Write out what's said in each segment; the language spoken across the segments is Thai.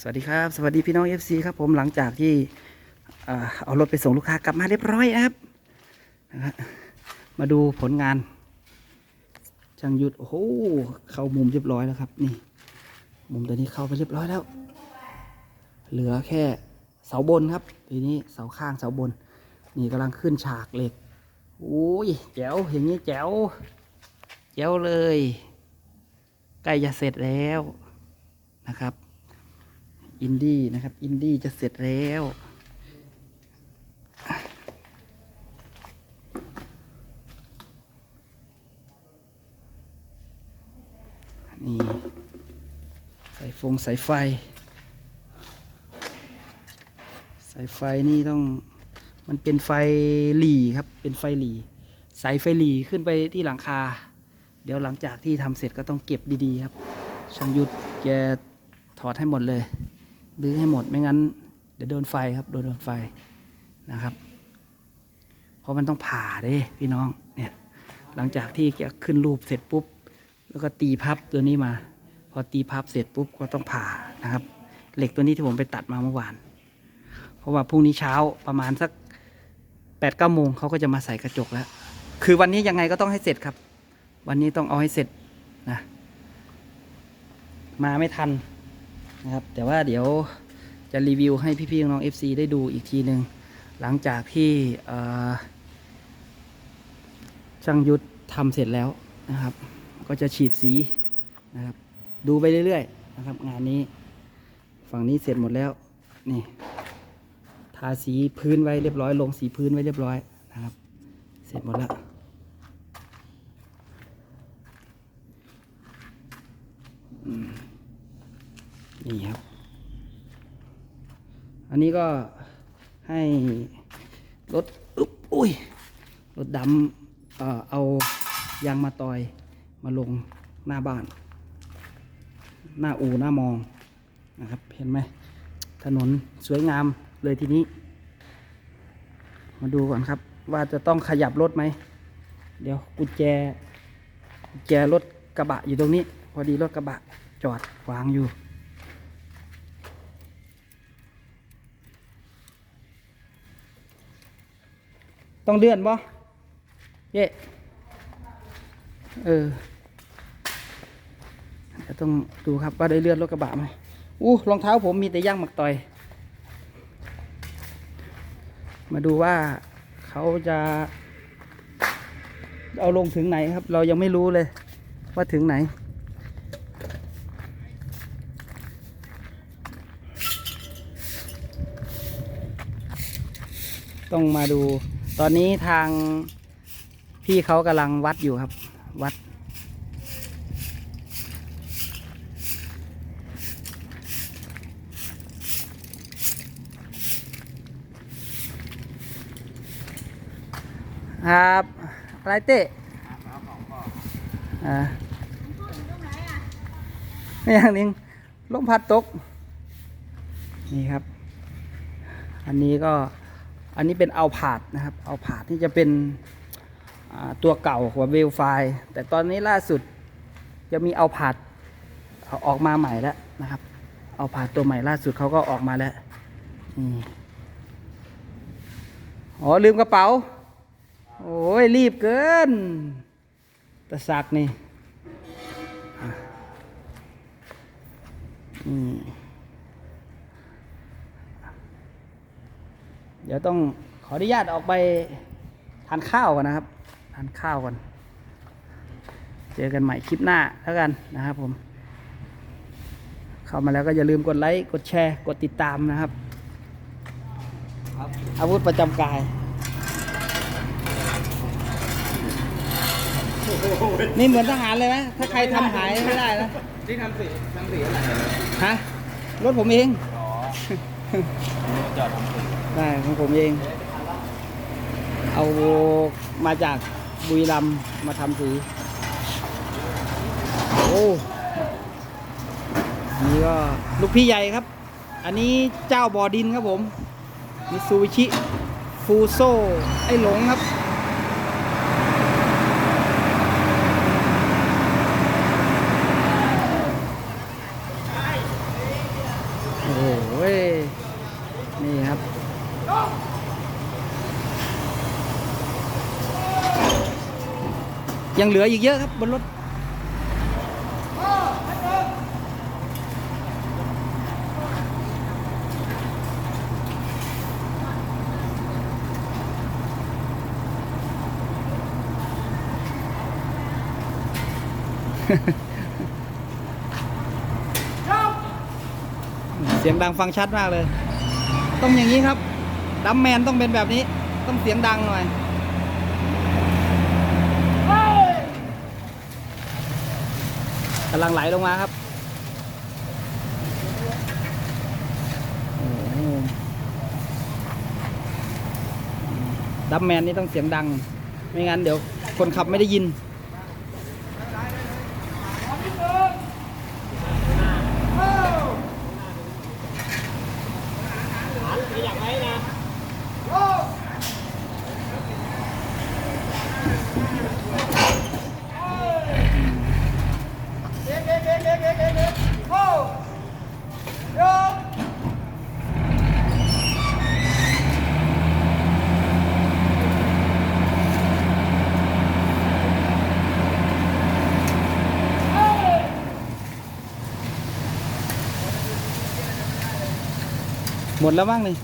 สวัสดีครับ สวัสดีพี่น้อง FC ครับผมหลังจากที่เอารถไปส่งลูกค้ากลับมาเรียบร้อยนะครับนะมาดูผลงานช่างยุทธโอ้โหเข้ามุมเรียบร้อยแล้วครับ นี่ มุมตัวนี้เข้าไปเรียบร้อยแล้ว เหลือแค่เสาบนครับทีนี้เสาข้างเสาบน นี่กำลังขึ้นฉากเหล็กโอ้ยแจ๋วอย่างนี้แจ๋วแจ๋วเลยใกล้จะเสร็จแล้วนะครับ อินดี้นะครับ อินดี้จะเสร็จแล้ว นี่สายฟงสายไฟ สายไฟนี่ต้องมันเป็นไฟหลีครับ เป็นไฟหลี สายไฟหลีขึ้นไปที่หลังคา เดี๋ยวหลังจากที่ทำเสร็จก็ต้องเก็บดีๆครับช่างยุทธแกถอดให้หมดเลย รื้อให้หมดไม่งั้น เดี๋ยวโดนไฟครับโดนโดนไฟนะครับ เพราะมันต้องผ่าเด้พี่น้องเนี่ยหลังจากที่แกขึ้นรูปเสร็จปุ๊บ แล้วก็ตีพับตัวนี้มา พอตีพับเสร็จปุ๊บก็ต้องผ่านะครับ เหล็กตัวนี้ที่ผมไปตัดมาเมื่อวาน เพราะว่าพรุ่งนี้เช้าประมาณสักแปดเก้าโมงเขาก็จะมาใส่กระจกแล้ว คือวันนี้ยังไงก็ต้องให้เสร็จครับ วันนี้ต้องเอาให้เสร็จนะ มาไม่ทัน นะครับ แต่ว่าเดี๋ยวจะรีวิวให้พี่ๆน้องๆ FC ได้ดูอีกทีหนึ่งหลังจากที่ช่างยุทธทำเสร็จแล้วนะครับ ก็จะฉีดสีนะครับ ดูไปเรื่อยๆนะครับ งานนี้ฝั่งนี้เสร็จหมดแล้วนี่ทาสีพื้นไว้เรียบร้อย ลงสีพื้นไว้เรียบร้อยนะครับ เสร็จหมดแล้ว นี่ครับ อันนี้ก็ให้รถอุ๊บอุ้ยรถดำเอ่อเอายางมาตอยมาลงหน้าบ้าน หน้าอู่หน้ามองนะครับ เห็นไหมถนนสวยงามเลยทีนี้ มาดูก่อนครับ ว่าจะต้องขยับรถไหม เดี๋ยวกุญแจกุญแจรถกระบะอยู่ตรงนี้ พอดีรถกระบะจอดวางอยู่ ต้องเลื่อนบ่เย่เออเดี๋ยวต้องดูครับว่าได้เลื่อนรถกระบะไหมอู้รองเท้าผมมีแต่ย่างหมักต่อย มาดูว่าเขาจะเอาลงถึงไหนครับ เรายังไม่รู้เลยว่าถึงไหน ต้องมาดู ตอนนี้ทางพี่เขากำลังวัดอยู่ครับ วัด ครับอะไรเต้อ่าไม่อย่างนึงลมพัดตก นี่ครับ อันนี้ก็ อันนี้เป็นเอาผาดนะครับเอาผาดที่จะเป็นตัวเก่ากว่าเวลไฟแต่ตอนนี้ล่าสุดจะมีเอาผาดออกมาใหม่แล้วนะครับ เอาผาดตัวใหม่ล่าสุดเขาก็ออกมาแล้วอ๋อลืมกระเป๋า โอ้ยรีบเกินตะสักนี่อืม เดี๋ยวต้องขออนุญาตออกไปทานข้าวก่อนนะครับ ทานข้าวก่อน เจอกันใหม่คลิปหน้าแล้วกันนะครับผม เข้ามาแล้วก็อย่าลืมกดไลค์ กดแชร์ กดติดตามนะครับ อาวุธประจำกายนี่เหมือนทหารเลยไหมถ้าใครทำหายไม่ได้นะ นี่ทำสีทำสีอะไรฮะ รถผมเอง อ๋อจอดทำสี ได้ของผมเอง เอามาจากบุรีรัมมาทำสี โอ้นี่ก็ลูกพี่ใหญ่ครับ อันนี้เจ้าบ่อดินครับผมมิซูบิชิฟูโซไอหลงครับ นี่ โอ้ยนี่ครับ ยังเหลืออีกเยอะครับบนรถเสียงดังฟังชัดมากเลย ต้องอย่างนี้ครับดัมแมนต้องเป็นแบบนี้ ต้องเสียงดังหน่อย กำลังไหลลงมาครับดับแมนนี่ต้องเสียงดัง ไม่งั้นเดี๋ยวคนขับไม่ได้ยิน หมดแล้วบ้างนี่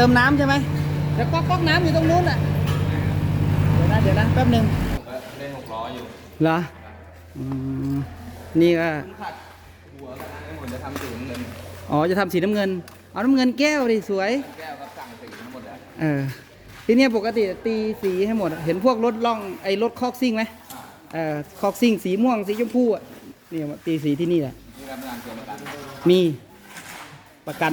เติมน้ำใช่ไหมเดี๋ยวก๊อกก๊อกน้ำอยู่ตรงนู้นอะ เดี๋ยวนะเดี๋ยวนะแป๊บหนึ่งผมก็เล่นหกล้ออยู่เหรออืมนี่ก็เพิ่งขัดหัวกันนะผมจะทำสีน้ำเงินอ๋อจะทำสีน้ำเงิน เอาน้ำเงินแก้วดิสวย แก้วก็สั่งสีทั้งหมดแล้วเออที่เนี่ยปกติตีสีให้หมดอะเห็นพวกรถล่องไอ้รถคอกซิ่งไหมเออคอกซิ่งสีม่วงสีชมพูอะนี่มาตีสีที่นี่แหละ นี่รับงานเกี่ยวกับการมีประกัน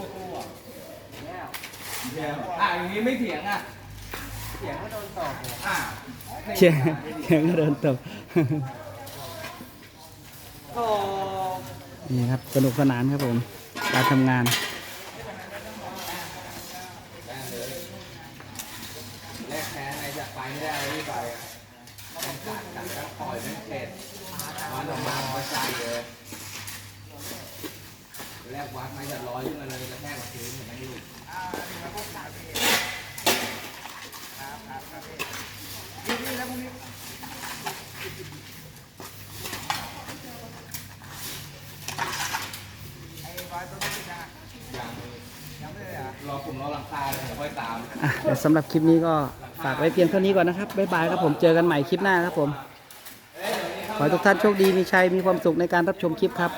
อะอะอย่างนี้ไม่เถียงอะเถียงก็โดนตอบอะเชียงเชียงก็เดินตกโอ้นี่ครับสนุกสนานครับผม การทำงานแลกแพ้ในจะไปไม่ได้เลยที่ไปอะต้องการกันก็ปล่อยไม่เสร็จวันออกมาพอใจเลย แลกวัดไม่จะร้อยขึ้นมาเลยกระแทกกับพื้นเห็นไหมลูกยังรอกลุ่มรอหลังคาเลยเดี๋ยวค่อยตามอะเดี๋ยวสำหรับคลิปนี้ก็ฝากไว้เพียงเท่านี้ก่อนนะครับบ๊ายบายครับผมเจอกันใหม่คลิปหน้าครับผม ขอให้ทุกท่านโชคดีมีชัยมีความสุขในการรับชมคลิปครับ